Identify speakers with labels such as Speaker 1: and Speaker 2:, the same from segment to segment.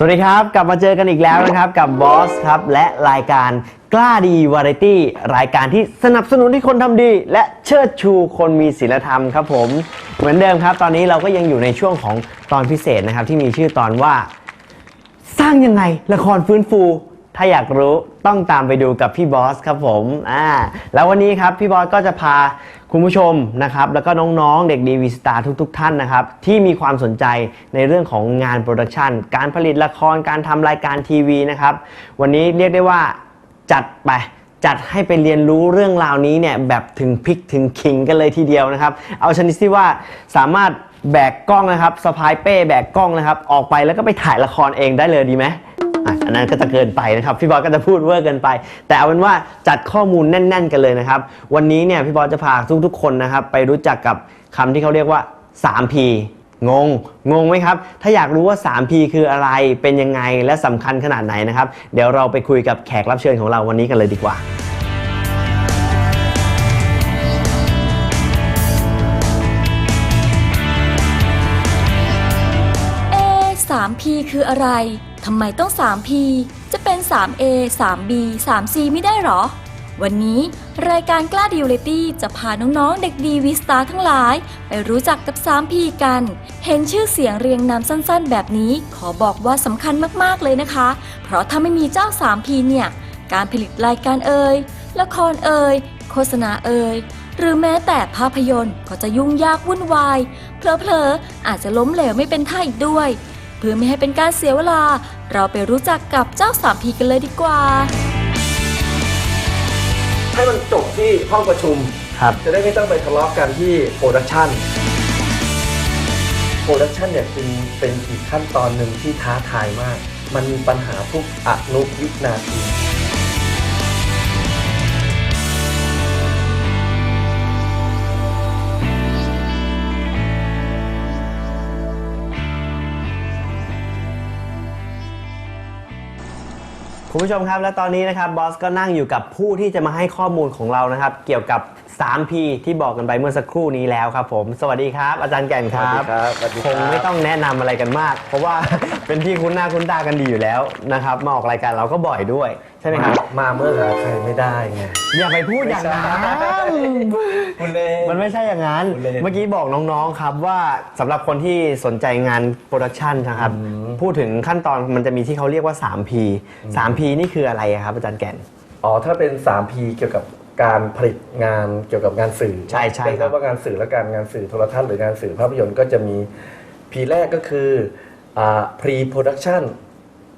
Speaker 1: สวัสดีครับ กลับมาเจอกันอีกแล้วนะครับกับบอสครับและรายการกล้าดีวาไรตี้รายการที่สนับสนุนที่คนทำดี และเชิดชูคนมีศีลธรรมครับผมเหมือนเดิมครับ ตอนนี้เราก็ยังอยู่ในช่วงของตอนพิเศษนะครับ ที่มีชื่อตอนว่า สร้างยังไงละครฟื้นฟู ถ้าอยากรู้ต้องตามไปดูกับพี่บอสครับผมอ่าแล้ววันนี้ครับพี่บอสก็จะพา คุณผู้ชมนะครับแล้วก็น้องๆ เด็กดีวีสตาร์ทุก ๆ ท่านนะครับที่มีความสนใจในเรื่องของงานโปรดักชันการผลิตละครการทำรายการทีวีนะครับวันนี้เรียกได้ว่าจัดไปจัดให้ไปเรียนรู้เรื่องราวนี้เนี่ยแบบถึงพริกถึงขิงกันเลยทีเดียวนะครับ เอาชนิดที่ว่าสามารถแบกกล้องนะครับสะพายเป้แบกกล้องนะครับ ออกไปแล้วก็ไปถ่ายละครเองได้เลยดีไหม อันนั้นก็จะเกินไปนะครับพี่บอสก็จะพูดเวอร์เกินไป แต่เอาเป็นว่าจัดข้อมูลแน่น ๆ กันเลยนะครับ วันนี้เนี่ยพี่บอสจะพาทุกๆ คนนะครับ ไปรู้จักกับคำที่เขาเรียกว่า 3P งง งงไหมครับ ถ้าอยากรู้ว่า 3P คืออะไร เป็นยังไง และสำคัญขนาดไหนนะครับ เดี๋ยวเราไปคุยกับแขกรับเชิญของเราวันนี้กันเลยดีกว่า
Speaker 2: 3P คืออะไร ทำไมต้อง 3P จะเป็น 3A 3B 3C ไม่ได้หรอ วันนี้รายการกล้าดิวเลตี้จะพาน้องๆ เด็กดีวีสตาทั้งหลาย ไปรู้จักกับ 3P กัน เห็นชื่อเสียงเรียงนามสั้นๆ แบบนี้ขอบอกว่าสำคัญมากๆเลยนะคะ เพราะถ้าไม่มีเจ้า 3P เนี่ย การผลิตรายการเอ่ยละครเอ่ยโฆษณาเอ่ยหรือแม้แต่ภาพยนตร์ก็จะยุ่งยากวุ่นวาย เพลอๆ อาจจะล้มเหลวไม่เป็นท่าอีกด้วย เพื่อไม่ให้เป็นการเสียเวลา เราไปรู้จักกับเจ้า 3P กันเลยดีกว่า
Speaker 3: ให้มันจบที่ห้องประชุม
Speaker 1: ครับ
Speaker 3: จะได้ไม่ต้องไปทะเลาะกันที่โปรดักชันโปรดักชันเนี่ยเป็นเป็นอีกขั้นตอนหนึ่งที่ท้าทายมาก มันมีปัญหาทุกอนุวินาที
Speaker 1: คุณผู้ชมครับ และตอนนี้นะครับบอสก็นั่งอยู่กับผู้ที่จะมาให้ข้อมูลของเรานะครับ เกี่ยวกับ 3P ที่บอกกันไปเมื่อสักครู่นี้แล้วครับผม สวัสดีครับ อาจารย์แก่นครับ
Speaker 3: สวัสดี
Speaker 1: ค
Speaker 3: ครับ
Speaker 1: งไม่ต้องแนะนำอะไรกันมาก เพราะว่า เป็นที่คุ้นหน้าคุ้นตากันดีอยู่แล้วนะครับมาออกรายการเราก็บ่อยด้วยใช่ไหมครับ
Speaker 3: มาเมื่อหาใครไม่ได้ไง
Speaker 1: อย่าไปพูดอย่างนั้น
Speaker 3: คุณเล่
Speaker 1: มันไม่ใช่อย่างนั้น
Speaker 3: พูดเล่น
Speaker 1: เมื่อกี้บอกน้องๆครับว่าสำหรับคนที่สนใจงานโปรดักชันนะครับ
Speaker 3: อืม
Speaker 1: พูดถึงขั้นตอนมันจะมีที่เขาเรียกว่า 3P 3P นี่คืออะไรอะครับอาจารย์แก่น
Speaker 3: อ๋อ ถ้าเป็น 3P เกี่ยวกับการผลิตงานเกี่ยวกับงานสื่อ
Speaker 1: ใช่ใช่
Speaker 3: เรียก
Speaker 1: ครับ
Speaker 3: ได้ว่างานสื่อและการงานสื่อโทรทัศน์หรืองานสื่อภาพยนตร์ก็จะมี P แรกก็คือ อ่า pre production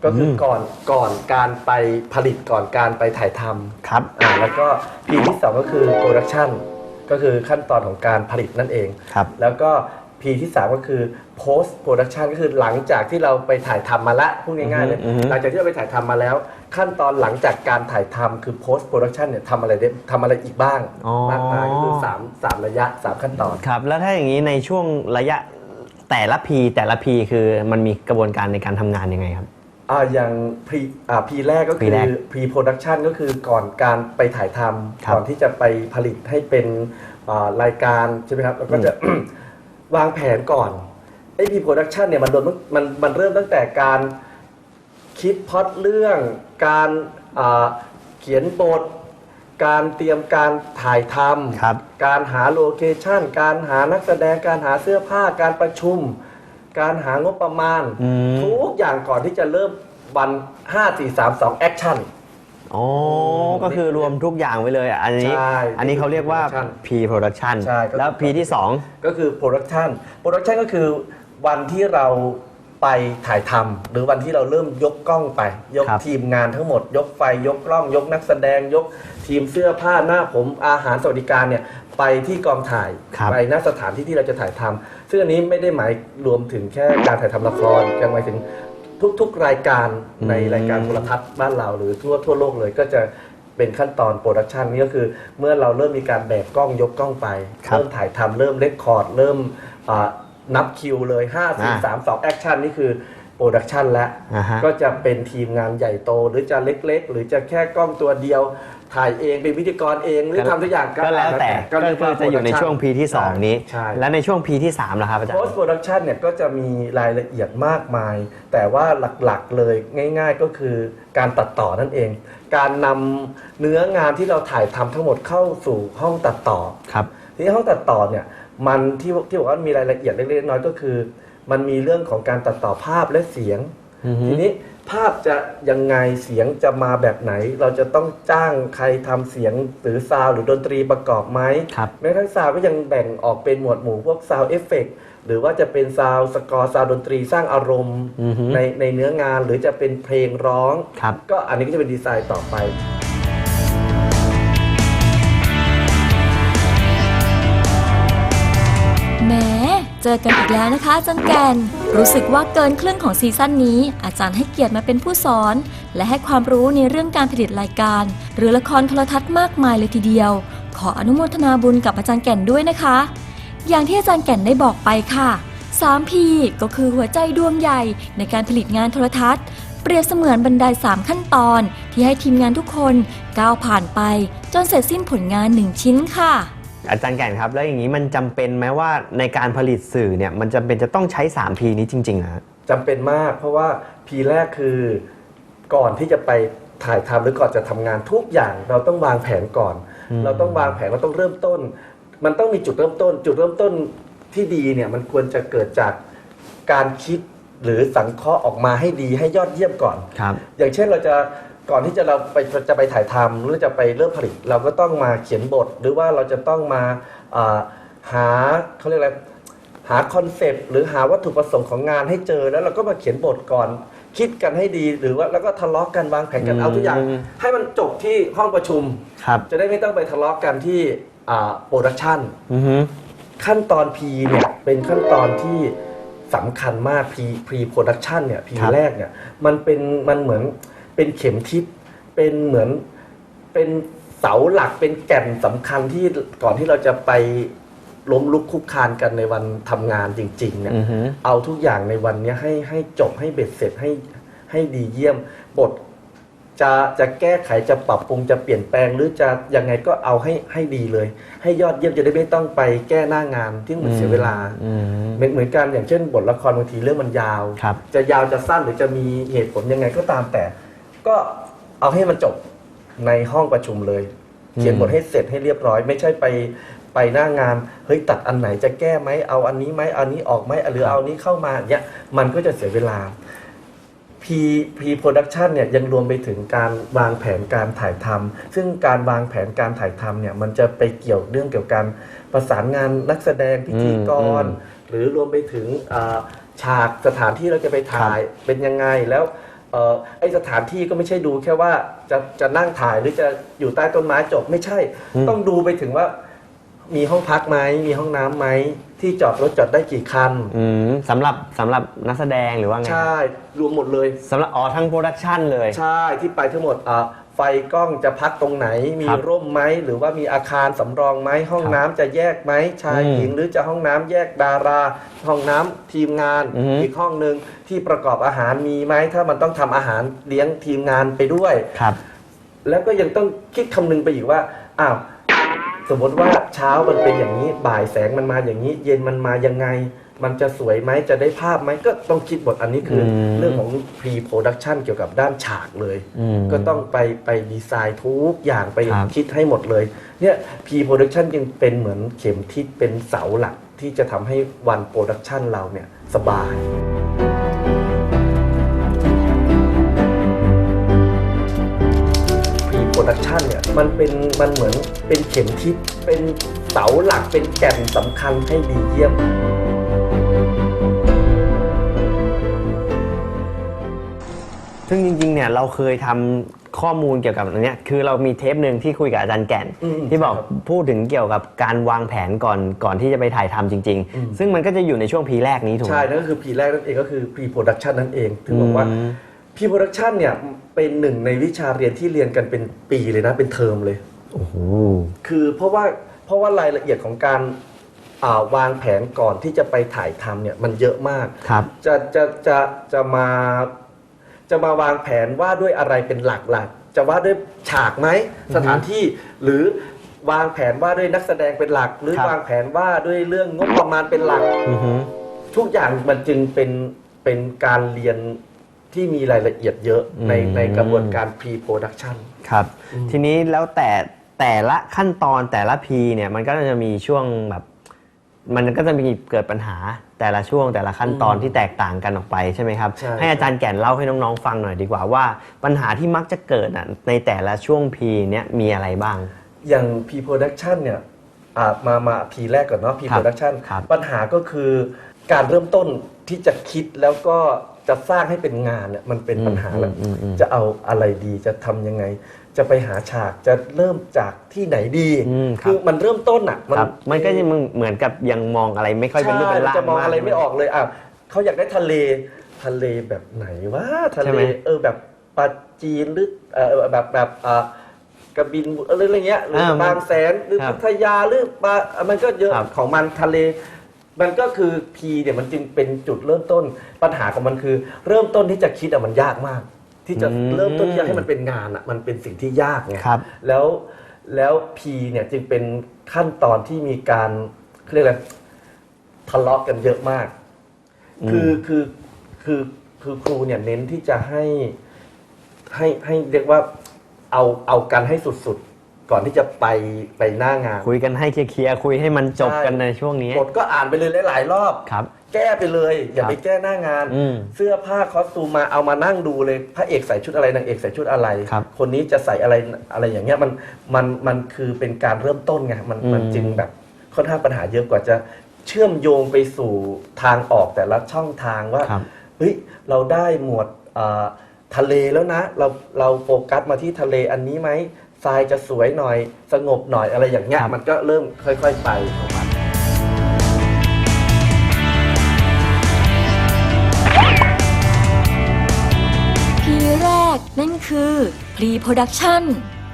Speaker 3: ก็คืออ
Speaker 1: ม
Speaker 3: ก่อนก่อนการไปผลิตก่อนการไปถ่ายทำ
Speaker 1: ครับ
Speaker 3: อ่าแล้วก็ P ที่สองก็คือ production ก็คือขั้นตอนของการผลิตนั่นเอง
Speaker 1: ครับ
Speaker 3: แล้วก็ P ที่3ก็คือ post production ก็คือหลังจากที่เราไปถ่ายทำมาแล้วพูดง่ายๆเลย
Speaker 1: อือฮึ
Speaker 3: หลังจากที่เราไปถ่ายทำมาแล้ว ขั้นตอนหลังจากการถ่ายทำคือ post production เนี่ยทำอะไรได้ทำอะไรอีกบ้าง
Speaker 1: อ๋อ
Speaker 3: มากมายก็คือ3 3ระยะ3ขั้นตอน
Speaker 1: ครับ แล้วถ้าอย่างนี้ในช่วงระยะ แต่ละ P แต่ละ P คือมันมีกระบวนการในการทำงานยังไงครับ
Speaker 3: อ่าอย่าง pre อ่า P แรกก็คื
Speaker 1: P
Speaker 3: อ
Speaker 1: แรก
Speaker 3: pre production ก็คือก่อนการไปถ่ายท
Speaker 1: ครับำ
Speaker 3: ก่อนที่จะไปผลิตให้เป็นอ่ารายการใช่ไหมครับแล้วก็จะ วางแผนก่อนไอ้ pre production เนี่ยมันโดนมันมันเริ่มตั้งแต่การคิดพล็อตเรื่องการอ่าเขียนบท การเตรียมการถ่ายท
Speaker 1: ครับำ
Speaker 3: การหาโลเคชันการหานักแสดงการหาเสื้อผ้าการประชุม การหางบประมาณ
Speaker 1: อืม
Speaker 3: ทุกอย่างก่อนที่จะเริ่มวัน5 4 3 2แอคชั่น
Speaker 1: อ๋อ ก็คือรวมทุกอย่างไว้เลยอะอันนี้
Speaker 3: ใช่
Speaker 1: อันนี้เขาเรียกว่า
Speaker 3: Production
Speaker 1: P production
Speaker 3: ใช่ก็คือ
Speaker 1: แล้ว P ที่
Speaker 3: ก็คือโปรดักชันโปรดักชันก็คือวันที่เรา ไปถ่ายทำหรือวันที่เราเริ่มยกกล้องไป ยก
Speaker 1: ครับ
Speaker 3: ทีมงานทั้งหมด ยกไฟยกกล้อง ยกนักแสดงยกทีมเสื้อผ้าหน้าผมอาหารสวัสดิการเนี่ยไปที่กองถ่าย
Speaker 1: ครับ
Speaker 3: ไปณสถานที่ที่เราจะถ่ายทำซึ่งอันนี้ไม่ได้หมายรวมถึงแค่การถ่ายทำละครยังหมายถึงทุกๆรายการ
Speaker 1: อืม
Speaker 3: ในรายการโทรทัศน์บ้านเราหรือทั่วทั่วโลกเลยก็จะเป็นขั้นตอนโปรดักชันนี่ก็คือเมื่อเราเริ่มมีการแบกกล้องยกกล้องไป
Speaker 1: ครับ
Speaker 3: เริ่มถ่ายทำเริ่มเลคคอร์ด เริ่มอ่า นับคิวเลย5
Speaker 1: อ่า
Speaker 3: 4 3 2แอคชั่นนี่คือโปรดักชันแล้ว
Speaker 1: อ่าฮะ
Speaker 3: ก็จะเป็นทีมงานใหญ่โตหรือจะเล็ก ๆ หรือจะแค่กล้องตัวเดียวถ่ายเองเป็นพิธีกรเองหรือทำทุกอย่าง
Speaker 1: ก็แล้วแต่ก็
Speaker 3: เรี
Speaker 1: คือจะอยู่ในช่วง P ที่ 2 นี้
Speaker 3: ใช่
Speaker 1: และในช่วง P ที่3ล่ะครับอาจาร
Speaker 3: โพ
Speaker 1: ย์
Speaker 3: สต์โปรดักชันเนี่ยก็จะมีรายละเอียดมากมาย แต่ว่าหลักๆเลยง่าย ๆ ก็คือการตัดต่อนั่นเอง การนำเนื้องานที่เราถ่ายทำทั้งหมดเข้าสู่ห้องตัดต่อ
Speaker 1: ครับ
Speaker 3: ทีนี้ห้องตัดต่อเนี่ย มันที่ที่บอกว่ามีรายละเอียดเล็กๆน้อยๆก็คือ มันมีเรื่องของการตัดต่อภาพและเสียง
Speaker 1: อือฮึ
Speaker 3: ทีนี้ภาพจะยังไงเสียงจะมาแบบไหน เราจะต้องจ้างใครทำเสียงหรือซาวด์หรือดนตรีประกอบไหม
Speaker 1: ครับ
Speaker 3: แม้กระทั่งซาวด์ก็ยังแบ่งออกเป็นหมวดหมู่พวกซาวเอฟเฟกหรือว่าจะเป็นซาวสกอร์ซาวดนตรีสร้างอารมณ์
Speaker 1: อือฮึ
Speaker 3: ในในเนื้องานหรือจะเป็นเพลงร้อง
Speaker 1: ครับ
Speaker 3: ก็อันนี้ก็จะเป็นดีไซน์ต่อไป
Speaker 2: เจอกันอีกแล้วนะคะอาจารย์แกน รู้สึกว่าเกินครึ่งของซีซั่นนี้ อาจารย์ให้เกียรติมาเป็นผู้สอน และให้ความรู้ในเรื่องการผลิตรายการ หรือละครโทรทัศน์มากมายเลยทีเดียว ขออนุโมทนาบุญกับอาจารย์แก่นด้วยนะคะ อย่างที่อาจารย์แก่นได้บอกไปค่ะ 3P ก็คือหัวใจดวงใหญ่ในการผลิตงานโทรทัศน์ เปรียบเสมือนบันได 3 ขั้นตอน ที่ให้ทีมงานทุกคนก้าวผ่านไป จนเสร็จสิ้นผลงาน 1 ชิ้นค่ะ
Speaker 1: อาจารย์แก่นครับ แล้วอย่างนี้มันจำเป็นไหมว่าในการผลิตสื่อเนี่ยมันจำเป็นจะต้องใช้ 3P นี้จริงๆนะฮะ
Speaker 3: จำเป็นมาก เพราะว่าพีแรกคือก่อนที่จะไปถ่ายทำหรือก่อนจะทำงานทุกอย่าง เราต้องวางแผนก่อน
Speaker 1: อืม
Speaker 3: เราต้องวางแผนเราต้องเริ่มต้น มันต้องมีจุดเริ่มต้น จุดเริ่มต้นที่ดีเนี่ยมันควรจะเกิดจากการคิดหรือสังเคราะห์ออกมาให้ดีให้ยอดเยี่ยมก่อน
Speaker 1: ครับ
Speaker 3: อย่างเช่นเราจะ ก่อนที่จะเราไปจะไปถ่ายทำหรือจะไปเริ่มผลิต เราก็ต้องมาเขียนบท หรือว่าเราจะต้องมาอ่าหาเขาเรียกอะไรหาคอนเซปต์หรือหาวัตถุประสงค์ของงานให้เจอแล้วเราก็มาเขียนบทก่อน คิดกันให้ดีหรือว่าแล้วก็ทะเลาะกันวางแผนกัน
Speaker 1: อืม
Speaker 3: เอาทุกอย่าง ให้มันจบที่ห้องประชุม
Speaker 1: ครับ
Speaker 3: จะได้ไม่ต้องไปทะเลาะกันที่โปรดักชัน
Speaker 1: อือฮึ
Speaker 3: ขั้นตอน P เนี่ยเป็นขั้นตอนที่สำคัญมาก P Pre Production เนี่ย P แรกเนี่ยมันเป็นมันเหมือน เป็นเข็มทิศเป็นเหมือนเป็นเสาหลักเป็นแก่นสำคัญที่ก่อนที่เราจะไปล้มลุกคุกคานกันในวันทำงานจริง ๆ เนี่ย
Speaker 1: อือฮึ
Speaker 3: เอาทุกอย่างในวันเนี้ยให้ให้จบให้เบ็ดเสร็จให้ให้ดีเยี่ยม บทจะจะแก้ไขจะปรับปรุงจะเปลี่ยนแปลงหรือจะยังไงก็เอาให้ให้ดีเลย ให้ยอดเยี่ยมจะได้ไม่ต้องไปแก้หน้างานที่มันเสียเวลา
Speaker 1: อืม
Speaker 3: เหมือนเหมือนกันอย่างเช่น บทละครบางทีเรื่องมันยาว
Speaker 1: ครับ
Speaker 3: จะยาวจะสั้นหรือจะมีเหตุผลยังไงก็ตามแต่ ก็เอาให้มันจบในห้องประชุมเลย
Speaker 1: อืม
Speaker 3: เขียนบทให้เสร็จให้เรียบร้อย ไม่ใช่ไปไปหน้างานเฮ้ยตัดอันไหนจะแก้ไหมเอาอันนี้ไหมเอาอันนี้ออกไหมหรือเอาอันนี้เข้ามาเนี่ยมันก็จะเสียเวลา P P Production เนี่ยยังรวมไปถึงการวางแผนการถ่ายทำซึ่งการวางแผนการถ่ายทำเนี่ยมันจะไปเกี่ยวเรื่องเกี่ยวกับประสานงานนักแสดงพิธีกร
Speaker 1: อืม
Speaker 3: หรือรวมไปถึงอ่าฉากสถานที่เราจะไปถ่ายเป็นยังไงแล้ว เอ่อไอสถานที่ก็ไม่ใช่ดูแค่ว่าจะจะนั่งถ่ายหรือจะอยู่ใต้ต้นไม้จบไม่ใช่
Speaker 1: อืม
Speaker 3: ต้องดูไปถึงว่า มีห้องพักไหมมีห้องน้ำไหมที่จอดรถจอดได้กี่คัน
Speaker 1: อืมสำหรับสำหรับนักแสดงหรือว่าไง
Speaker 3: ใช่รวมหมดเลย
Speaker 1: สำหรับอ๋อทั้งโปรดักชันเลย
Speaker 3: ใช่ที่ไปทั้งหมดอ่า ไฟกล้องจะพักตรงไหน มี
Speaker 1: ครับ
Speaker 3: ร่มไหมหรือว่ามีอาคารสำรองไหมห้อง
Speaker 1: ครับ
Speaker 3: น้ำจะแยกไหมชาย
Speaker 1: อืม
Speaker 3: หญิงหรือจะห้องน้ำแยกดารา ห้องน้ำทีมงาน
Speaker 1: อือฮึ
Speaker 3: อีกห้องหนึ่งที่ประกอบอาหารมีไหมถ้ามันต้องทำอาหารเลี้ยงทีมงานไปด้วย
Speaker 1: ครับ
Speaker 3: แล้วก็ยังต้องคิดคำนึงไปอีกว่า อ้าว สมมติว่าเช้ามันเป็นอย่างนี้ บ่ายแสงมันมาอย่างนี้ เย็นมันมายังไง มันจะสวยไหมจะได้ภาพไหมก็ต้องคิดบทอันนี้คืออ
Speaker 1: ม
Speaker 3: เรื่องของ pre production เกี่ยวกับด้านฉากเลย
Speaker 1: อืม
Speaker 3: ก็ต้องไปไปดีไซน์ทุกอย่างไป
Speaker 1: ครับ
Speaker 3: คิดให้หมดเลยเนี่ย pre production ยังเป็นเหมือนเข็มทิศเป็นเสาหลักที่จะทำให้วันโปรดักชันเราเนี่ยสบาย pre production เนี่ยมันเป็นมันเหมือนเป็นเข็มทิศเป็นเสาหลักเป็นแก่นสำคัญให้ดีเยี่ยม
Speaker 1: ซึ่งจริงๆเนี่ยเราเคยทำข้อมูลเกี่ยวกับอันเนี้ยคือเรามีเทปหนึ่งที่คุยกับอาจารย์แก่น
Speaker 3: อืม
Speaker 1: ที่บอก
Speaker 3: ใช่ครับ
Speaker 1: พูดถึงเกี่ยวกับการวางแผนก่อนก่อนที่จะไปถ่ายทำจริง
Speaker 3: อืม
Speaker 1: ๆซึ่งมันก็จะอยู่ในช่วงพีแรกนี้ถูกไหม
Speaker 3: ใช่ นั่นก็คือ P แรกนั่นเองก็คือ pre production นั่นเอง ถึงบอกว่า
Speaker 1: อืม
Speaker 3: pre production เนี่ยเป็นหนึ่งในวิชาเรียนที่เรียนกันเป็นปีเลยนะ เป็นเทอมเลย
Speaker 1: โอ้โห
Speaker 3: คือเพราะว่าเพราะว่ารายละเอียดของการอ่าวางแผนก่อนที่จะไปถ่ายทำเนี่ยมันเยอะมาก
Speaker 1: ครับ
Speaker 3: จะจะจะจะมา จะมาวางแผนว่าด้วยอะไรเป็นหลักหลักจะว่าด้วยฉากไหมสถานที่หรือวางแผนว่าด้วยนักแสดงเป็นหลัก หรือ
Speaker 1: ครับ
Speaker 3: วางแผนว่าด้วยเรื่องงบประมาณเป็นหลัก
Speaker 1: อือฮึ
Speaker 3: ทุกอย่างมันจึงเป็นเป็นการเรียนที่มีรายละเอียดเยอะในในกระบวนการ pre production
Speaker 1: ครับ ทีนี้แล้วแต่แต่ละขั้นตอนแต่ละพีเนี่ยมันก็จะมีช่วงแบบ มันก็จะมีเกิดปัญหาแต่ละช่วงแต่ละขั้นตอนที่แตกต่างกันออกไปใช่ไหมครับ
Speaker 3: ใช่
Speaker 1: ให้อาจารย์แก่นเล่าให้น้องๆฟังหน่อยดีกว่าว่าปัญหาที่มักจะเกิดอะในแต่ละช่วงพีเนี่ยมีอะไรบ้าง
Speaker 3: อย่าง pre production เนี่ยอ่ามามาพีแรกก่อนเนาะ pre
Speaker 1: ครับ
Speaker 3: production
Speaker 1: ครับ
Speaker 3: ปัญหาก็คือการเริ่มต้นที่จะคิดแล้วก็จะสร้างให้เป็นงานเนี่ยมันเป็นปัญหาแล้ว
Speaker 1: อืมอืมอืม
Speaker 3: จะเอาอะไรดีจะทำยังไง จะไปหาฉากจะเริ่มจากที่ไหนดี
Speaker 1: อืมครับ
Speaker 3: คือมันเริ่มต้นอะ
Speaker 1: ครับมันก็ยังเหมือนกับยังมองอะไรไม่ค่อยเป็นรูปเป็นร่าง
Speaker 3: ใช่จะมองอะไรา
Speaker 1: ก
Speaker 3: ไม่ออกเลยอะเขาอยากได้ทะเลทะเลแบบไหนวะทะ
Speaker 1: ใช่
Speaker 3: เล
Speaker 1: ไหม
Speaker 3: เออแบบปลาจีนหรือเออแบบแบบอ่ากระบินอะไรอะไรเงี้ยหรือ
Speaker 1: อ่า
Speaker 3: บางแสนหรือ
Speaker 1: ครับ
Speaker 3: พัทยาหรือปลามันก็เยอะ
Speaker 1: ครับ
Speaker 3: ของมันทะเล มันก็คือพีเนี่ยมันจึงเป็นจุดเริ่มต้นปัญหาของมันคือ เริ่มต้นที่จะคิดอะมันยากมาก ที่จะ
Speaker 1: อืม
Speaker 3: เริ่มต้นที่จะให้มันเป็นงานอะมันเป็นสิ่งที่ยากไง
Speaker 1: ครับ
Speaker 3: แล้วแล้วพีเนี่ยจึงเป็นขั้นตอนที่มีการเขาเรียกอะไรทะเลาะกันเยอะมาก คือคือคือคือครูเนี่ยเน้นที่จะให้ให้ให้เรียกว่าเอาเอากันให้สุดๆ ก่อนที่จะไปไปหน้างาน
Speaker 1: คุยกันให้เคลียร์ๆคุยให้มันจบกันในช่วงนี้
Speaker 3: บทก็อ่านไปเลยหลายๆรอบ
Speaker 1: ครับ
Speaker 3: แก้ไปเลย อย่า
Speaker 1: ครับ
Speaker 3: ไปแก้หน้างาน
Speaker 1: อืม
Speaker 3: เสื้อผ้าคอสตูมมาเอามานั่งดูเลยพระเอกใส่ชุดอะไรนางเอกใส่ชุดอะไร
Speaker 1: ครับ
Speaker 3: คนนี้จะใส่อะไรอะไรอย่างเงี้ยมันมันมันคือเป็นการเริ่มต้นไงมันมัน
Speaker 1: อืม
Speaker 3: จึงแบบค่อนข้างปัญหาเยอะกว่าจะเชื่อมโยงไปสู่ทางออกแต่ละช่องทางว่า
Speaker 1: ครับ
Speaker 3: เฮ้ยเราได้หมวดอ่าทะเลแล้วนะ เราเราโฟกัสมาที่ทะเลอันนี้ไหมทรายจะสวยหน่อย สงบหน่อยอะไรอย่างเงี้ย
Speaker 1: ครับ
Speaker 3: มันก็เริ่มค่อย ๆ ไปของมัน
Speaker 2: นั่นคือ Pre Production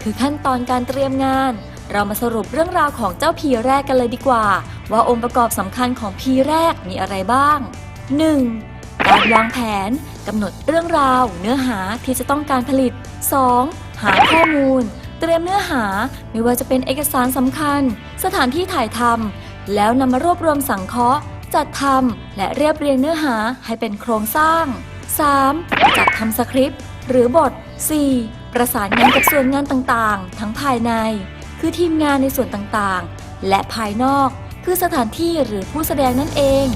Speaker 2: คือขั้นตอนการเตรียมงาน เรามาสรุปเรื่องราวของเจ้าพีแรกกันเลยดีกว่า ว่าองค์ประกอบสำคัญของพีแรกมีอะไรบ้าง 1. การวางแผนกำหนดเรื่องราว เนื้อหาที่จะต้องการผลิต 2. หาข้อมูล เตรียมเนื้อหาไม่ว่าจะเป็นเอกสารสำคัญ สถานที่ถ่ายทำแล้วนำมารวบรวมสังเคราะห์ จัดทำและเรียบเรียงเนื้อหาให้เป็นโครงสร้าง 3. จัดทำสคริปต์ หรือบท 4. ประสานงานกับส่วนงานต่างๆ ทั้งภายใน คือทีมงานในส่วนต่างๆ และภายนอก คือสถานที่หรือผู้แสดงนั่นเอง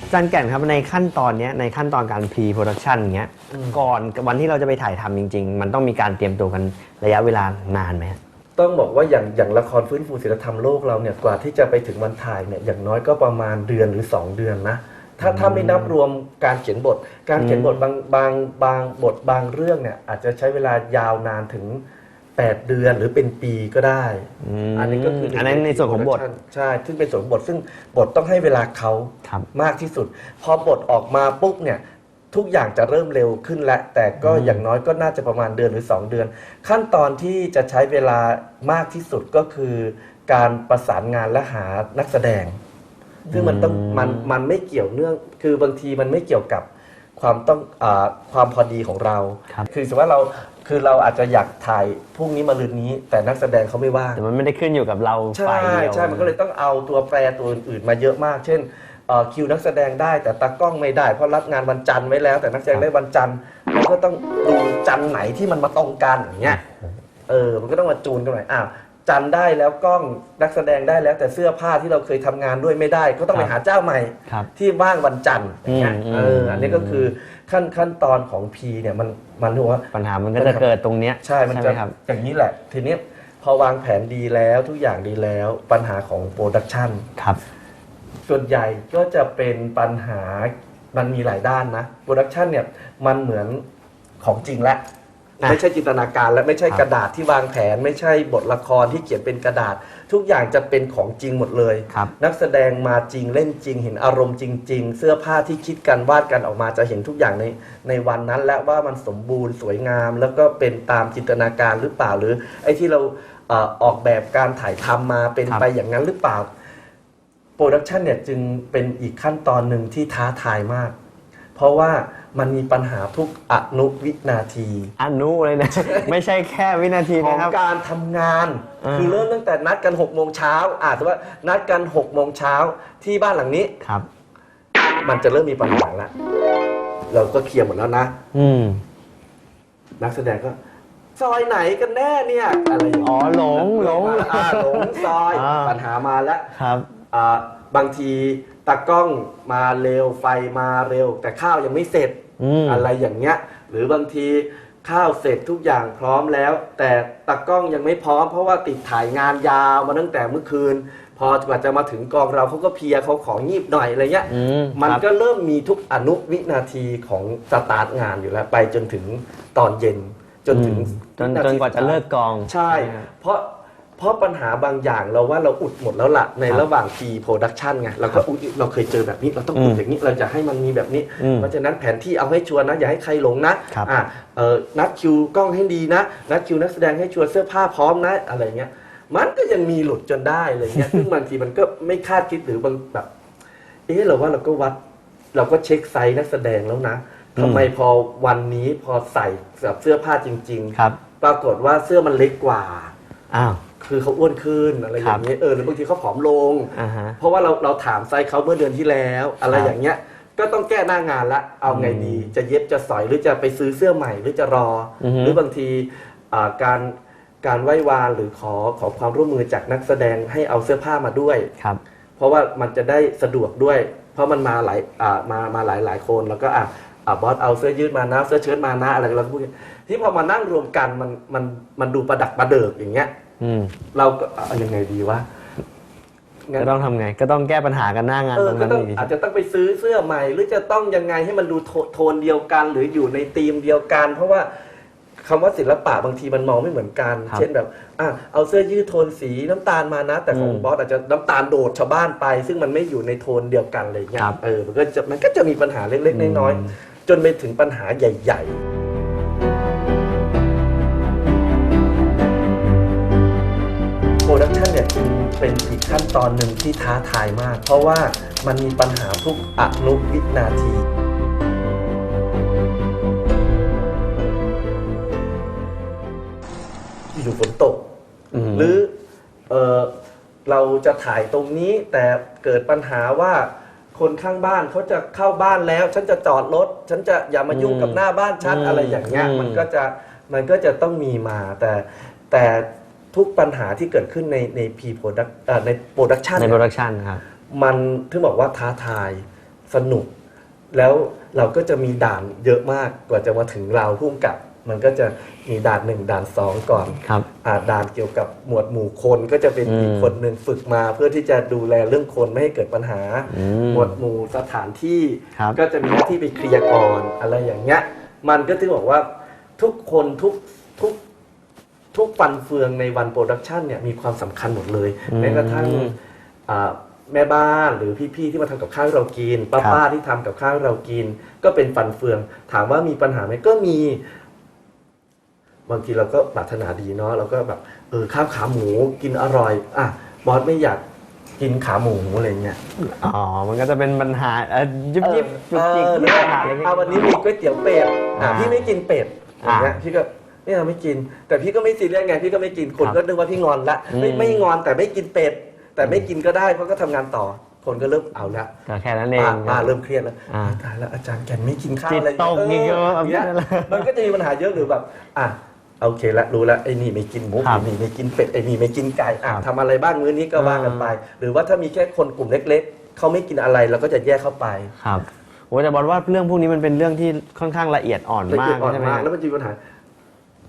Speaker 1: อาจารย์แก่นครับในขั้นตอนเนี้ยในขั้นตอนการ pre production เงี้ย
Speaker 3: อืม
Speaker 1: ก่อนวันที่เราจะไปถ่ายทำจริง ๆ มันต้องมีการเตรียมตัวกันระยะเวลานานไหมฮะ
Speaker 3: ต้องบอกว่าอย่างอย่างละครฟื้นฟูศิลธรรมโลกเราเนี่ยกว่าที่จะไปถึงวันถ่ายเนี่ยอย่างน้อยก็ประมาณเดือนหรือ 2 เดือนนะถ้าถ้าไม่นับรวมการเขียนบท การเขียนบทบางบางบางบทบางเรื่องเนี่ยอาจจะใช้เวลายาวนานถึง 8 เดือนหรือเป็นปีก็ได้
Speaker 1: ม
Speaker 3: อันนี้ก็คือ
Speaker 1: อั
Speaker 3: อั
Speaker 1: นนั้นในส่วนของบท
Speaker 3: ใช่ซึ่งเป็นส่วนของบทซึ่งบทต้องให้เวลาเขา
Speaker 1: ครับ
Speaker 3: มากที่สุด พอบทออกมาปุ๊บเนี่ย ทุกอย่างจะเริ่มเร็วขึ้นแล้วแต่ก็
Speaker 1: อืม
Speaker 3: อย่างน้อยก็น่าจะประมาณเดือนหรือ 2 เดือน ขั้นตอนที่จะใช้เวลามากที่สุดก็คือการประสานงานและหานักแสดง ซึ่งมันต้องมันมันไม่เกี่ยวเนื่อง คือบางทีมันไม่เกี่ยวกับความต้องอาความพอดีของเรา
Speaker 1: ครับ
Speaker 3: คือสมมติว่าเราคือเราอาจจะอยากถ่ายพรุ่งนี้มาลืนนี้ แต่นักแสดงเขาไม่ว่าง
Speaker 1: แต่มันไม่ได้ขึ้นอยู่กับเรา
Speaker 3: ใช่
Speaker 1: ฝ่ายเดียว
Speaker 3: ใช่ มันก็เลยต้องเอาตัวแปรตัวอื่นๆมาเยอะมาก เช่น เอ่อคิวนักแสดงได้ แต่ตากล้องไม่ได้ เพราะรับงานวันจันทร์ไว้แล้ว แต่นักแสดงได้วันจันทร์มันก็ต้องดูจันทร์ไหนที่มันมาตรงกันอย่างเงี้ยเออมันก็ต้องมาจูนกันหน่อยอ้าวจันทร์ได้แล้วกล้องนักแสดงได้แล้ว แต่เสื้อผ้าที่เราเคยทำงานด้วยไม่ได้ ก็ต้องไปหาเจ้าใหม่
Speaker 1: ครับ
Speaker 3: ที่ว่างวันจันทร์อย่างเงี้ย
Speaker 1: อืม
Speaker 3: เอออันนี้ก็คือขั้นขั้นตอนของ P เนี่ยมันมันถือว่า
Speaker 1: ปัญหามันก็จะเกิดตรงเนี้ย
Speaker 3: ใช่ มัน
Speaker 1: ไห
Speaker 3: จะ
Speaker 1: ครับ
Speaker 3: อย่างนี้แหละ ทีนี้พอวางแผนดีแล้วทุกอย่างดีแล้ว ปัญหาของโปรดักชัน
Speaker 1: ครับ
Speaker 3: ส่วนใหญ่ก็จะเป็นปัญหามันมีหลายด้านนะโปรดักชันเนี่ยมันเหมือนของจริงแล้ว
Speaker 1: อะ
Speaker 3: ไม่ใช่จินตนาการและไม่ใช่
Speaker 1: ครับ
Speaker 3: กระดาษที่วางแผน ไม่ใช่บทละครที่เขียนเป็นกระดาษ ทุกอย่างจะเป็นของจริงหมดเลย
Speaker 1: ครับ
Speaker 3: นักแสดงมาจริงเล่นจริง เห็นอารมณ์จริง ๆ เสื้อผ้าที่คิดกันวาดกันออกมาจะเห็นทุกอย่างในในวันนั้น และว่ามันสมบูรณ์สวยงาม แล้วก็เป็นตามจินตนาการหรือเปล่าหรือ ไอ้ที่เราเอ่อออกแบบการถ่ายทำมาเป็น
Speaker 1: ครับ
Speaker 3: ไปอย่างนั้นหรือเปล่า โปรดักชันเนี่ยจึงเป็นอีกขั้นตอนหนึ่งที่ท้าทายมาก เพราะว่ามันมีปัญหาทุกอนุวินาที
Speaker 1: อนุเลยนะ ไม่ใช่แค่วินาที
Speaker 3: ของ
Speaker 1: นะครับ
Speaker 3: การทำงาน
Speaker 1: อ่า
Speaker 3: คือเริ่มตั้งแต่นัดกัน6กโมงเช้าอาจจะว่านัดกัน6กโมงเช้าที่บ้านหลังนี้
Speaker 1: ครับ
Speaker 3: มันจะเริ่มมีปัญหาแล้วเราก็เคลียร์หมดแล้วนะ
Speaker 1: อืม
Speaker 3: นักแสดงก็ ซอยไหนกันแน่เนี่ยอะไรอย่าง
Speaker 1: อ๋อ
Speaker 3: เงี้ย
Speaker 1: หลงหลง
Speaker 3: อ่าหลงซอย
Speaker 1: อ่า
Speaker 3: ปัญหามาแล้ว
Speaker 1: ครับ
Speaker 3: อ่า บางทีตากล้องมาเร็วไฟมาเร็ว แต่ข้าวยังไม่เสร็จ
Speaker 1: อืม
Speaker 3: อะไรอย่างเงี้ย หรือบางทีข้าวเสร็จทุกอย่างพร้อมแล้ว แต่ตากล้องยังไม่พร้อม เพราะว่าติดถ่ายงานยาวมาตั้งแต่เมื่อคืน พอกว่าจะมาถึงกองเราเขาก็เพลียเขาของีบหน่อยอะไรเงี้ย
Speaker 1: อืม
Speaker 3: มัน
Speaker 1: ครับ
Speaker 3: ก็เริ่มมีทุกอนุวินาทีของสตาร์ทงานอยู่แล้ว ไปจนถึงตอนเย็นจนถึง
Speaker 1: อืมจน
Speaker 3: วิ
Speaker 1: จนกว่าจะเลิกกอง
Speaker 3: ใช่ เพราะ เพราะปัญหาบางอย่างเราว่าเราอุดหมดแล้วล่ะใน
Speaker 1: ครับ
Speaker 3: ระหว่าง P production ไงเราก็อุดเราเคยเจอแบบนี้เราต้องอุด
Speaker 1: อืม
Speaker 3: อย่างนี้เราจะให้มันมีแบบนี้
Speaker 1: อืม
Speaker 3: เพราะฉะนั้นแผนที่เอาให้ชัวร์นะอย่าให้ใครหลงนะครับอะเออนัดคิวกล้องให้ดีนะ นัดคิวนักแสดงให้ชัวร์เสื้อผ้าพร้อมนะอะไรเงี้ยมันก็ยังมีหลุดจนได้อะไรเงี้ยซึ่งบางทีมันก็ไม่คาดคิดหรือบางแบบเอ๊ะเราว่าเราก็วัด เราก็เช็คไซส์นักแสดงแล้วนะทำไมพอวันนี้พอใส่แบบเสื้อผ้าจริง
Speaker 1: ครับ
Speaker 3: ๆปรากฏว่าเสื้อมันเล็กกว่า
Speaker 1: อ้าว
Speaker 3: คือเขาอ้วนขึ้นอะไรอย่างเงี้ยเออหรือบางทีเขาผอมลง
Speaker 1: อ่าฮะ
Speaker 3: เพราะว่าเราเราถามไซส์เขาเมื่อเดือนที่แล้ว อะไร
Speaker 1: ครับ
Speaker 3: อย่างเงี้ย ก็ต้องแก้หน้างานละเอาไงดี จะเย็บจะสอยหรือจะไปซื้อเสื้อใหม่หรือจะรออ
Speaker 1: อฮึ
Speaker 3: หรือบางทีอ่าการการไหว้วานหรือขอขอความร่วมมือจากนักแสดงให้เอาเสื้อผ้ามาด้วย
Speaker 1: ครับ
Speaker 3: เพราะว่ามันจะได้สะดวกด้วย เพราะมันมาหลายอ่ามามาหลายหลายคนแล้วก็อะอะบอสเอาเสื้อยืดมานะเสื้อเชิ้ตมานะอะไรเราก็พูดอย่างที่พอมานั่งรวมกันมันมันมันดูประดักประเดิกอย่างเงี้ย
Speaker 1: อืม
Speaker 3: เราก็เอายังไงดีวะงั้น
Speaker 1: ก็ต้องทำไง ก็ต้องแก้ปัญหากันหน้างาน
Speaker 3: เอ
Speaker 1: ต
Speaker 3: อ
Speaker 1: รง
Speaker 3: ก็
Speaker 1: นั้น
Speaker 3: ต้อง
Speaker 1: อีกที
Speaker 3: อาจจะต้องไปซื้อเสื้อใหม่ หรือจะต้องยังไงให้มันดูโทโทนเดียวกัน หรืออยู่ในธีมเดียวกัน เพราะว่าคำว่าศิลปะบางทีมันมองไม่เหมือนกัน
Speaker 1: ครับ
Speaker 3: เช่นแบบอะเอาเสื้อยืดโทนสีน้ำตาลมานะ แต่ของ
Speaker 1: อืม
Speaker 3: บอสอาจจะน้ำตาลโดดชาวบ้านไป ซึ่งมันไม่อยู่ในโทนเดียวกันอะไรอย่างเงี้ย
Speaker 1: ครับ
Speaker 3: เออมันก็จะมันก็จะมีปัญหาเล็ก
Speaker 1: อืม
Speaker 3: ๆน้อยๆจนไปถึงปัญหาใหญ่ ๆ เป็นอีกขั้นตอนหนึ่งที่ท้าทายมาก เพราะว่ามันมีปัญหาทุกอนุวินาทีอยู่ฝนตก
Speaker 1: อืม
Speaker 3: หรือเออเราจะถ่ายตรงนี้แต่เกิดปัญหาว่าคนข้างบ้านเขาจะเข้าบ้านแล้ว ฉันจะจอดรถ ฉันจะอย่ามายุ่งกับหน้าบ้านฉัน
Speaker 1: อืม
Speaker 3: อะไรอย่างเงี้ย
Speaker 1: อืม
Speaker 3: มันก็จะมันก็จะต้องมีมาแต่แต่ ทุกปัญหาที่เกิดขึ้นในในพีโปรดักในโปรดักชัน
Speaker 1: ในโปรดักชันครับ
Speaker 3: มันถึงบอกว่าท้าทายสนุก แล้วเราก็จะมีด่านเยอะมากกว่าจะมาถึงเราพุ่มกับ มันก็จะมีด่านหนึ่งด่านสองก่อน
Speaker 1: ครับ
Speaker 3: อ่าด่านเกี่ยวกับหมวดหมู่คนก็จะเป็น
Speaker 1: อืม
Speaker 3: อีกคนหนึ่งฝึกมาเพื่อที่จะดูแลเรื่องคนไม่ให้เกิดปัญหา
Speaker 1: อืม
Speaker 3: หมวดหมู่สถานที่
Speaker 1: ครับ
Speaker 3: ก็จะมีหน้าที่ไปเคลียร์ก่อนอะไรอย่างเงี้ยมันก็ถึงบอกว่าทุกคนทุกทุก ทุกฟันเฟืองในวันโปรดักชันเนี่ยมีความสำคัญหมดเลย
Speaker 1: อืม
Speaker 3: แม้กระทั่งอ่าแม่บ้านหรือพี่ๆที่มาทำกับข้าวให้เรากิน
Speaker 1: ครับ
Speaker 3: ป้าๆที่ทำกับข้าวให้เรากิน ก็เป็นฟันเฟือง ถามว่ามีปัญหาไหมก็มี บางทีเราก็ปรารถนาดีเนาะเราก็แบบเออข้าวขาหมูกินอร่อยอะบอสไม่อยากกินขาหมูอะไรเงี้ย
Speaker 1: อ๋อ มันก็จะเป็นปัญหาเอ่อยิบยิบ
Speaker 3: เอ
Speaker 1: จุก
Speaker 3: อ
Speaker 1: จิก
Speaker 3: เออ
Speaker 1: ปัญหาเล็กๆ
Speaker 3: เอาวันนี้มีก๋วยเตี๋ยวเป็ดอะ
Speaker 1: อ่า
Speaker 3: พี่ไม่กินเป็ดอย่างเงี้ย
Speaker 1: อ่า
Speaker 3: พี่ก็เนี่ยไม่กิน แต่พี่ก็ไม่ซีเรียสไงพี่ก็ไม่กินคน
Speaker 1: ครับ
Speaker 3: ก็นึกว่าพี่งอนละไม่
Speaker 1: อืม
Speaker 3: ไม่งอนแต่ไม่กินเป็ดแต่ไม่กินก็ได้เพราะก็ทำงานต่อ คนก็เริ่มเอาละ
Speaker 1: ก็แค่นั้นเอง
Speaker 3: ป้าป้าเริ่มเครียดแล้ว
Speaker 1: อ่า
Speaker 3: ตายแล้วอาจารย์แกนไม่กินข้าว
Speaker 1: จิต
Speaker 3: อะไร
Speaker 1: ตกอีกเยอะ
Speaker 3: เงี้ย
Speaker 1: เอาแค่นั้นแหละ
Speaker 3: มันก็จะมีปัญหาเยอะหรือแบบอะโอเคละรู้แล้วไอ้นี่ไม่กินหมู
Speaker 1: ครับ
Speaker 3: ไอ้นี่ไม่กินเป็ดไอ้นี่ไม่กินไก่อะ
Speaker 1: ครับ
Speaker 3: ทำอะไรบ้างมื้อนี้ก็ว่ากันไป หรือว่าถ้ามีแค่คนกลุ่มเล็ก ๆเขาไม่กินอะไรเราก็จะแยกเข้าไป
Speaker 1: ครับโอ้แต่บอลว่าเรื่องพวกนี้มันเป็นเรื่องที่ค่อนข้างละเอียดอ่อน
Speaker 3: ละ
Speaker 1: มา
Speaker 3: เอีย
Speaker 1: ก
Speaker 3: ดอ่อน
Speaker 1: ใช่ไหม
Speaker 3: มาก
Speaker 1: ฮะ
Speaker 3: แล้วมันจะมีปัญหา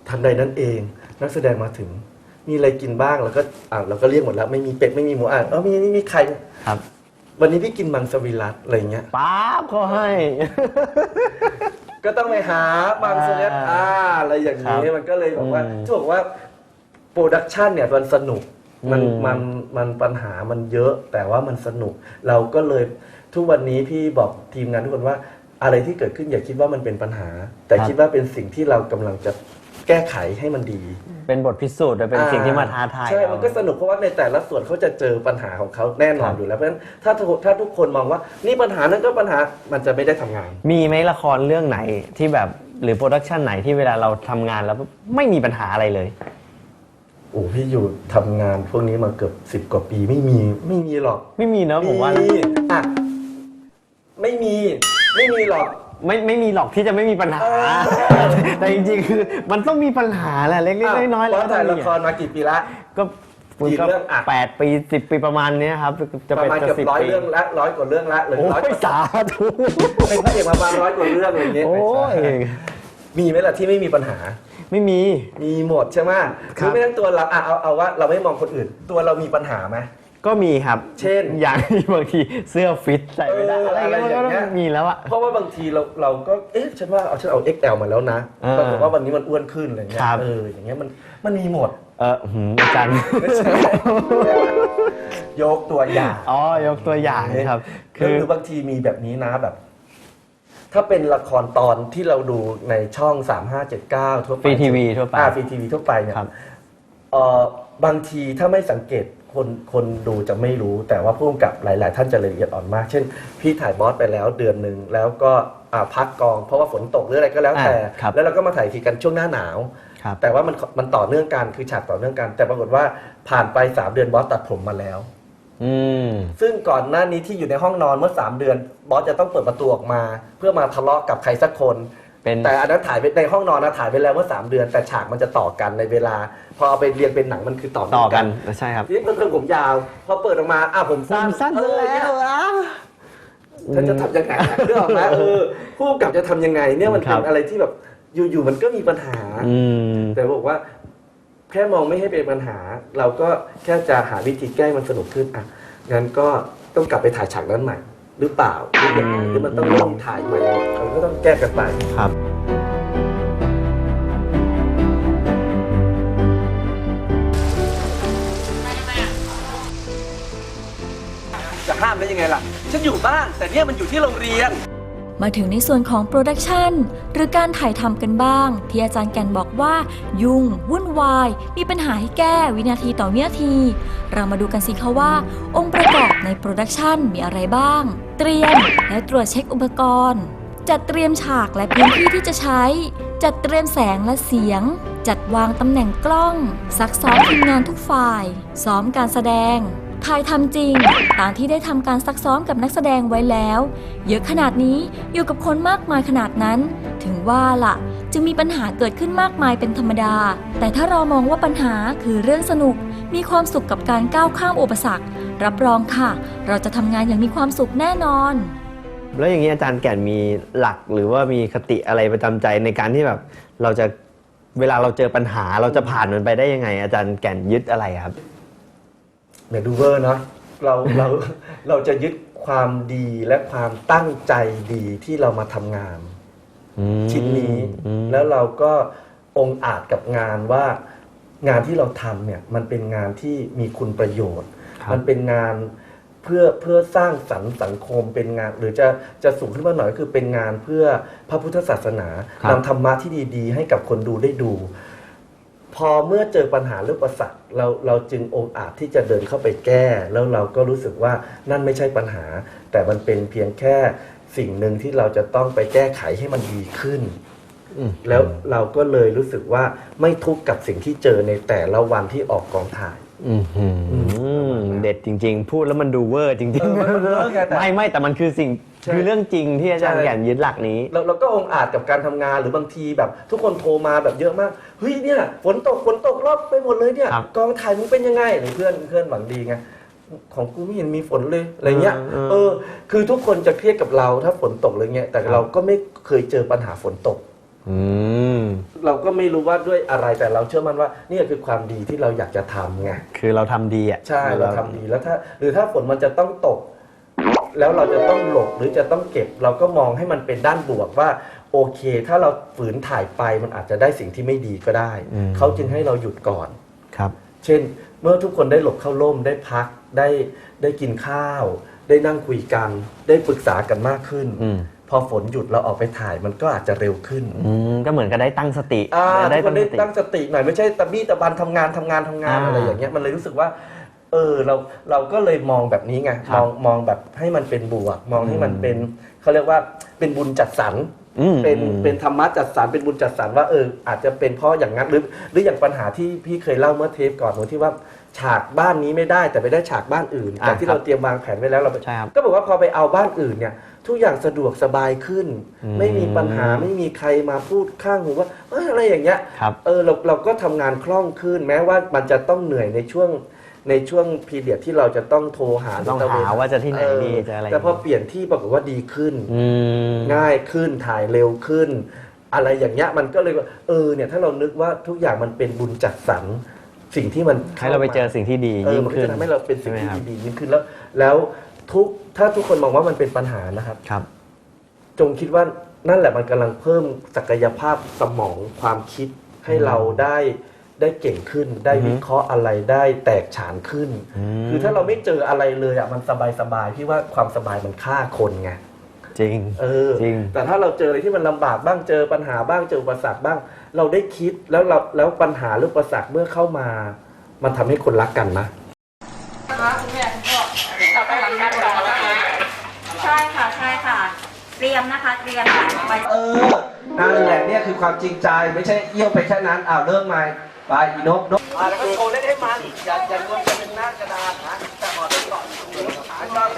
Speaker 3: ทันใดนั้นเอง นักแสดงมาถึง มีอะไรกินบ้างแล้วก็อ่าเราก็เรียกหมดแล้ว ไม่มีเป็ดไม่มีหมูอะเออมีนี่มีไข่
Speaker 1: ครับ
Speaker 3: วันนี้พี่กินมังสวิรัตอะไรเงี้ย
Speaker 1: ป๊าบเขาให้
Speaker 3: ก็ต้องไปหาบางเซเลบ
Speaker 1: อ่า
Speaker 3: อ่าอะไรอย่างนี้
Speaker 1: ครับ
Speaker 3: มันก็เลยบอกว่า
Speaker 1: อืม
Speaker 3: จะบอกว่าโปรดักชันเนี่ยมันสนุกมัน
Speaker 1: อืม
Speaker 3: มันมันปัญหามันเยอะ แต่ว่ามันสนุก เราก็เลยทุกวันนี้พี่บอกทีมงานทุกคนว่า อะไรที่เกิดขึ้นอย่าคิดว่ามันเป็นปัญหา แต่คิดว่าเป็นสิ่งที่เรากำลังจะ แก้ไขให้มันดี
Speaker 1: เป็นบทพิสูจน์และเป็นสิ่งที่มาท้าทาย
Speaker 3: ใช่
Speaker 1: เรา
Speaker 3: มันก็สนุกเพราะว่าในแต่ละส่วนเขาจะเจอปัญหาของเขาแน่นอ
Speaker 1: คนรับ
Speaker 3: อยู่แล้ว เพราะฉะนั้นถ้าทุกถ้าทุกคนมองว่านี่ปัญหานั้นก็ปัญหา มันจะไม่ได้ทำงาน
Speaker 1: มีไหมละครเรื่องไหนที่แบบหรือโปรดักชันไหนที่เวลาเราทำงานแล้วไม่มีปัญหาอะไรเลย
Speaker 3: โอ้พี่อยู่ทำงานพวกนี้มาเกือบสิบกว่าปีไม่มีไม่มีหรอก
Speaker 1: ไม่มีเนอะผมว่านะ
Speaker 3: อะไม่มีไม่มีหรอก
Speaker 1: ไม่ไม่มีหรอกที่จะไม่มีปัญหา
Speaker 3: เออ
Speaker 1: แต่จริงๆคือมันต้องมีปัญหาแหละเล็กๆน้อยๆ
Speaker 3: แล้
Speaker 1: แล้วว
Speaker 3: ถ่ายละครมากี่ปีละ
Speaker 1: ก็
Speaker 3: กี่เรื่องอะ
Speaker 1: แปดปีสิบปีประมาณเนี้ยครับจะ
Speaker 3: ป
Speaker 1: เป็น
Speaker 3: ระมาณ
Speaker 1: จะ
Speaker 3: เกือบ
Speaker 1: สิบ
Speaker 3: ร้อย
Speaker 1: ปี
Speaker 3: เรื่องละร้อยกว่าเรื่องละหรือ
Speaker 1: โอ้
Speaker 3: ร้อย
Speaker 1: ยสาธุ
Speaker 3: เป็นพระเอกมาประมาณร้อยกว่าเรื่องอะไรเงี้ย
Speaker 1: โอ้ย
Speaker 3: มีไหมล่ะที่ไม่มีปัญหา
Speaker 1: ไม่มี
Speaker 3: มีหมดใช่ไหม
Speaker 1: ครับ
Speaker 3: คือไม่ต้องตัวเราอะเอาเอาว่าเราไม่มองคนอื่น ตัวเรามีปัญหาไหม
Speaker 1: ก็มีครับ
Speaker 3: เช่น
Speaker 1: อย่างที่บางทีเสื้อฟิตใส่ไม่ได้
Speaker 3: เออ
Speaker 1: อะไร
Speaker 3: อะไรอย่าง
Speaker 1: เงี้
Speaker 3: เงี้
Speaker 1: ย
Speaker 3: ย
Speaker 1: มันก็มีแล้วอะ
Speaker 3: เพราะว่าบางทีเราเราก็เอ๊ะฉันว่าเอาฉันเอา XL มาแล้วนะ
Speaker 1: อ่า
Speaker 3: ปรากฏว่าวันนี้มันอ้วนขึ้นอะไรเงี้ย
Speaker 1: ครับ
Speaker 3: เอออย่างเงี้ยมันมันมีหมด
Speaker 1: เออหืมอาจารย์
Speaker 3: ไม่ใช่ยกตัวอย่าง
Speaker 1: อ๋อยกตัวอย่างครับ
Speaker 3: คื
Speaker 1: คืออ
Speaker 3: หรือบางทีมีแบบนี้นะแบบ ถ้าเป็นละครตอนที่เราดูในช่อง 3579 ทั่วไป
Speaker 1: ฟรีทีวีทั่วไป
Speaker 3: อ่าฟรีทีวีทั่วไปเนี่ย
Speaker 1: ครับ
Speaker 3: เอ่อบางทีถ้าไม่สังเกต คนคนดูจะไม่รู้แต่ว่าผู้กำกับหลาย ๆ ท่านจะละเอียดอ่อนมาก เช่น พี่ถ่ายบอสไปแล้วเดือนหนึ่งแล้วก็อ่าพักกอง เพราะว่าฝนตกหรืออะไรก็แล้วแต่
Speaker 1: อ่าครับ
Speaker 3: แล้วเราก็มาถ่ายทีกันช่วงหน้าหนาว
Speaker 1: ครับ
Speaker 3: แต่ว่ามันมันต่อเนื่องกันคือฉากต่อเนื่องกัน แต่ปรากฏว่าผ่านไป 3 เดือนบอสตัดผมมาแล้ว
Speaker 1: อืม
Speaker 3: ซึ่งก่อนหน้านี้ที่อยู่ในห้องนอนเมื่อ 3 เดือน บอสจะต้องเปิดประตูออกมา เพื่อมาทะเลาะกับใครสักคน
Speaker 1: เป็น
Speaker 3: แต่อันนั้นถ่ายไปในห้องนอนนะถ่ายไปแล้วเมื่อ 3 เดือน แต่ฉากมันจะต่อกันในเวลา พอเอาไปเรียงเป็นหนังมันคือต่อเง
Speaker 1: ต่อกันใช่ครับ
Speaker 3: ทีนี้เพื่อนผมยาว พอเปิดออกมาอ้าวผม
Speaker 1: ผ
Speaker 3: สั้น
Speaker 1: มสั้น
Speaker 3: เอ
Speaker 1: ซะ
Speaker 3: อ
Speaker 1: แล้
Speaker 3: เนี่ยว
Speaker 1: อะ
Speaker 3: ท่านจะทำยังไงเรื่องออกมาเออผู้กำกับจะทำยังไง เนี่ยมัน
Speaker 1: ครั
Speaker 3: เป็น
Speaker 1: บ
Speaker 3: อะไรที่แบบอยู่ๆมันก็มีปัญหา
Speaker 1: อืม
Speaker 3: แต่บอกว่า แค่มองไม่ให้เป็นปัญหา เราก็แค่จะหาวิธีแก้ให้มันสนุกขึ้นอะงั้นก็ต้องกลับไปถ่ายฉากนั้นใหม่ หรือเปล่าหรือยังไงหรือมันต้องเริ่มถ่ายใหม่เราก็ต้องแก้กันไป
Speaker 1: ครับ
Speaker 3: จะห้ามได้ยังไงล่ะ ฉันอยู่บ้าน แต่เนี่ยมันอยู่ที่โรงเรียน
Speaker 2: มาถึงในส่วนของโปรดักชันหรือการถ่ายทำกันบ้าง ที่อาจารย์แก่นบอกว่า ยุ่ง วุ่นวาย มีปัญหาให้แก้วินาทีต่อวินาที เรามาดูกันสิคะว่า องค์ประกอบในโปรดักชันมีอะไรบ้าง เตรียมและตรวจเช็คอุปกรณ์ จัดเตรียมฉากและพื้นที่ที่จะใช้ จัดเตรียมแสงและเสียงจัดวางตำแหน่งกล้อง ซักซ้อมทีมงานทุกฝ่าย ซ้อมการแสดง ถ่ายทำจริง ตามที่ได้ทำการซักซ้อมกับนักแสดงไว้แล้ว เยอะขนาดนี้อยู่กับคนมากมายขนาดนั้น ถึงว่าล่ะ จึงมีปัญหาเกิดขึ้นมากมายเป็นธรรมดา แต่ถ้าเรามองว่าปัญหาคือเรื่องสนุก มีความสุขกับการก้าวข้ามอุปสรรค รับรองค่ะ เราจะทำงานอย่างมีความสุขแน่นอน
Speaker 1: แล้วอย่างนี้อาจารย์แก่นมีหลักหรือว่ามีคติอะไรประจำใจในการที่แบบเราจะเวลาเราเจอปัญหาเราจะผ่านมันไปได้ยังไง อาจารย์แก่นยึดอะไรครับ
Speaker 3: เมดูเวอร์เนาะเราเราเราจะยึดความดีและความตั้งใจดีที่เรามาทำงาน
Speaker 1: อืม
Speaker 3: ชิ้นนี้
Speaker 1: อืม
Speaker 3: แล้วเราก็องอาจกับงานว่างานที่เราทำเนี่ยมันเป็นงานที่มีคุณประโยชน์
Speaker 1: ครับ
Speaker 3: มันเป็นงานเพื่อเพื่อสร้างสรรค์สังคมเป็นงาน หรือจะจะสูงขึ้นมาหน่อยก็คือเป็นงานเพื่อพระพุทธศาสนา
Speaker 1: ครับ
Speaker 3: นำธรรมะที่ดี ๆ ให้กับคนดูได้ดู พอเมื่อเจอปัญหาเรื่องประสักเราเราจึงองอาจที่จะเดินเข้าไปแก้ แล้วเราก็รู้สึกว่านั่นไม่ใช่ปัญหา แต่มันเป็นเพียงแค่สิ่งหนึ่งที่เราจะต้องไปแก้ไขให้มันดีขึ้น
Speaker 1: อืม
Speaker 3: แล้วเราก็เลยรู้สึกว่าไม่ทุกข์กับสิ่งที่เจอในแต่ละวันที่ออกกองถ่าย
Speaker 1: อื้อหือเด็ดจริง ๆ พูดแล้วมันดูเวอร์จริง
Speaker 3: เออมันมันเวอร์ไงแต่
Speaker 1: ไม่ไม่แต่มันคือสิ่ง
Speaker 3: ใช่
Speaker 1: คือเรื่องจริงที่อาจารย์
Speaker 3: ใช่
Speaker 1: แก่นยึดหลักนี้
Speaker 3: เราเราก็องอาจกับการทำงานหรือบางทีแบบ ทุกคนโทรมาแบบเยอะมากเฮ้ยเนี่ยฝนตกฝนตกรอบไปหมดเลยเนี่ย
Speaker 1: ครับ
Speaker 3: กองถ่ายมึงเป็นยังไงหรือเพื่อนเพื่อนหวังดีไงของกูไม่เห็นมีฝนเลยอะไรเงี้ย
Speaker 1: เออ
Speaker 3: เออคือทุกคนจะเครียดกับเราถ้าฝนตกเลยเงี้ยแต่
Speaker 1: ครับ
Speaker 3: เราก็ไม่เคยเจอปัญหาฝนตก
Speaker 1: อืม
Speaker 3: เราก็ไม่รู้ว่าด้วยอะไรแต่เราเชื่อมั่นว่านี่คือความดีที่เราอยากจะทำไง
Speaker 1: คือเราทำดีอะ
Speaker 3: ใช่เราทำดีแล้วถ้าหรือถ้าฝนมันจะต้องตก แล้วเราจะต้องหลบหรือจะต้องเก็บ เราก็มองให้มันเป็นด้านบวกว่า โอเค ถ้าเราฝืนถ่ายไปมันอาจจะได้สิ่งที่ไม่ดีก็ได้
Speaker 1: อืม
Speaker 3: เขาจึงให้เราหยุดก่อน
Speaker 1: ครับ
Speaker 3: เช่น เมื่อทุกคนได้หลบเข้าร่มได้พักได้ได้กินข้าว ได้นั่งคุยกัน ได้ปรึกษากันมากขึ้น
Speaker 1: อืม
Speaker 3: พอฝนหยุดเราออกไปถ่ายมันก็อาจจะเร็วขึ้น
Speaker 1: อืมก็เหมือนกับได้ตั้งสติ
Speaker 3: อ่า
Speaker 1: ได้
Speaker 3: ทุกคนได้
Speaker 1: ติ
Speaker 3: ตั้งสติหน่อยไม่ใช่ตะบี้ตะบันทำงานทำงานทำงาน
Speaker 1: อ่า
Speaker 3: อะไรอย่างเงี้ยมันเลยรู้สึกว่า เออเราเราก็เลยมองแบบนี้ไง
Speaker 1: ครับ
Speaker 3: มองมองแบบให้มันเป็นบวก มองให้มัน
Speaker 1: อืม
Speaker 3: เป็นเขาเรียกว่าเป็นบุญจัดสรร
Speaker 1: อืม
Speaker 3: เป็น
Speaker 1: อืม
Speaker 3: เป็นธรรมะจัดสรรเป็นบุญจัดสรรว่าเอออาจจะเป็นเพราะอย่างนั้นหรือหรืออย่างปัญหาที่พี่เคยเล่าเมื่อเทปก่อนตรงที่ว่าฉากบ้านนี้ไม่ได้แต่ไปได้ฉากบ้านอื่น
Speaker 1: อ่า
Speaker 3: จากที่
Speaker 1: ครับ
Speaker 3: เราเตรียมวางแผนไว้แล้วเราไป
Speaker 1: ใช่ครับ
Speaker 3: ก็บอกว่าพอไปเอาบ้านอื่นเนี่ยทุกอย่างสะดวกสบายขึ้น
Speaker 1: อืม
Speaker 3: ไม่มีปัญหาไม่มีใครมาพูดข้างหูว่าเอยอะไรอย่างเงี้ย
Speaker 1: ครับ
Speaker 3: เออเราเราก็ทำงานคล่องขึ้นแม้ว่ามันจะต้องเหนื่อยในช่วง ในช่วงพีเรียดที่เราจะต้องโทรหา
Speaker 1: ต้อง
Speaker 3: ตะเน
Speaker 1: หาว่าจะที่ไหน
Speaker 3: เออ
Speaker 1: ดีจะอะไร
Speaker 3: แต่พอเปลี่ยนที่ปรากฏว่าดีขึ้น
Speaker 1: อืม
Speaker 3: ง่ายขึ้นถ่ายเร็วขึ้น อะไรอย่างเงี้ยมันก็เลยว่าเออเนี่ยถ้าเรานึกว่าทุกอย่างมันเป็นบุญจัดสรรสิ่งที่มัน
Speaker 1: ให้เราไปเจอสิ่งที่ดี
Speaker 3: เออ
Speaker 1: ยิ่ง
Speaker 3: มันก็
Speaker 1: ขึ้น
Speaker 3: จะทำให้เราเป็นสิ่ง
Speaker 1: ใช่ไหมครับ
Speaker 3: ที่ดียิ่งขึ้นแล้ว แล้วทุกถ้าทุกคนมองว่ามันเป็นปัญหานะครับ
Speaker 1: ครับ
Speaker 3: จงคิดว่านั่นแหละมันกำลังเพิ่มศักยภาพสมองความคิดให้เราได้ ได้เก่งขึ้น ได้
Speaker 1: อือฮึ
Speaker 3: วิเคราะห์อะไรได้แตกฉานขึ้น
Speaker 1: ม
Speaker 3: คือถ้าเราไม่เจออะไรเลยอะมันสบายสบายๆพี่ว่าความสบายมันฆ่าคนไง
Speaker 1: จริง
Speaker 3: เออ
Speaker 1: จริง
Speaker 3: แต่ถ้าเราเจออะไรที่มันลำบากบ้างเจอปัญหาบ้างเจออุปสรรคบ้าง เราได้คิดแล้วเราแล้วปัญหาหรืออุปสรรคเมื่อเข้ามา มันทำให้คนรักกันนะ
Speaker 4: ใช่ค่ะใช่ค่ะเตรียมนะคะเตรียมค่ะไป
Speaker 3: เออนั่นแหละเนี่ยคือความจริงใจไม่ใช่เอี้ยวไปแค่นั้นอ้าวเริ่มใหม่ ไปอีนกนกอ่าแล้วก็โชว์เล่นให้มัน อย่าอย่าโยนจะเป็นหน้ากระดาษนะแต่หอดไว้ก่อนขาจอย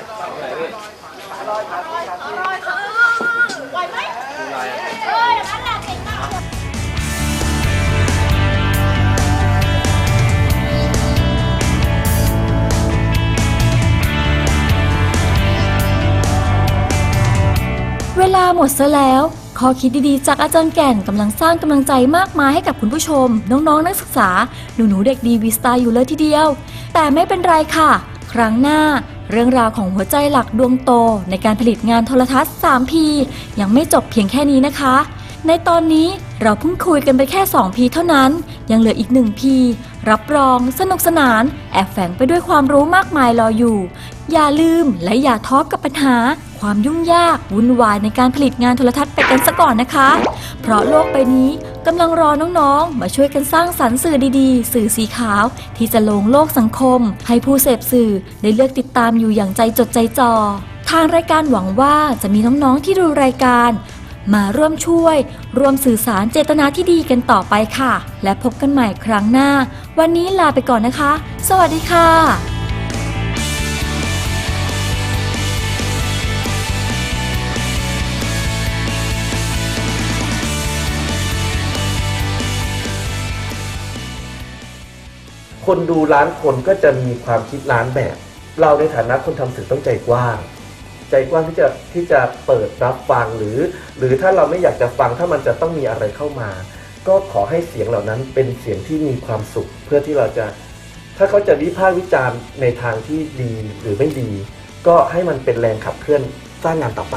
Speaker 3: ขาลอยขาที่ขาที่
Speaker 2: เวลาหมดซะแล้ว ข้อคิดดีๆ จากอาจารย์แก่นกำลังสร้างกำลังใจมากมายให้กับคุณผู้ชม น้องๆ นักศึกษา หนูๆ เด็กดีวีสไตล์อยู่เลยทีเดียว แต่ไม่เป็นไรค่ะ ครั้งหน้า เรื่องราวของหัวใจหลักดวงโต ในการผลิตงานโทรทัศน์ 3P ยังไม่จบเพียงแค่นี้นะคะ ในตอนนี้เราเพิ่งคุยกันไปแค่ 2P เท่านั้น ยังเหลืออีก 1P รับรอง สนุกสนาน แอบแฝงไปด้วยความรู้มากมายรออยู่ อย่าลืมและอย่าท้อกับปัญหา ความยุ่งยาก วุ่นวายในการผลิตงานโทรทัศน์ไปกันซะก่อนนะคะ เพราะโลกใบนี้กำลังรอน้องๆ มาช่วยกันสร้างสรรค์สื่อดีๆ สื่อสีขาว ที่จะลงโลกสังคม ให้ผู้เสพสื่อได้เลือกติดตามอยู่อย่างใจจดใจจ่อทางรายการหวังว่าจะมีน้องๆที่ดูรายการ มาร่วมช่วย ร่วมสื่อสารเจตนาที่ดีกันต่อไปค่ะ และพบกันใหม่ครั้งหน้า วันนี้ลาไปก่อนนะคะ สวัสดีค่ะ
Speaker 3: คนดูล้านคนก็จะมีความคิดล้านแบบ เราในฐานะคนทำสื่อต้องใจกว้าง ใจกว้างที่จะที่จะเปิดรับฟังหรือ หรือถ้าเราไม่อยากจะฟังถ้ามันจะต้องมีอะไรเข้ามา ก็ขอให้เสียงเหล่านั้นเป็นเสียงที่มีความสุข เพื่อที่เราจะ ถ้าเขาจะวิพากษ์วิจารณ์ในทางที่ดีหรือไม่ดี ก็ให้มันเป็นแรงขับเคลื่อนสร้างงานต่อไป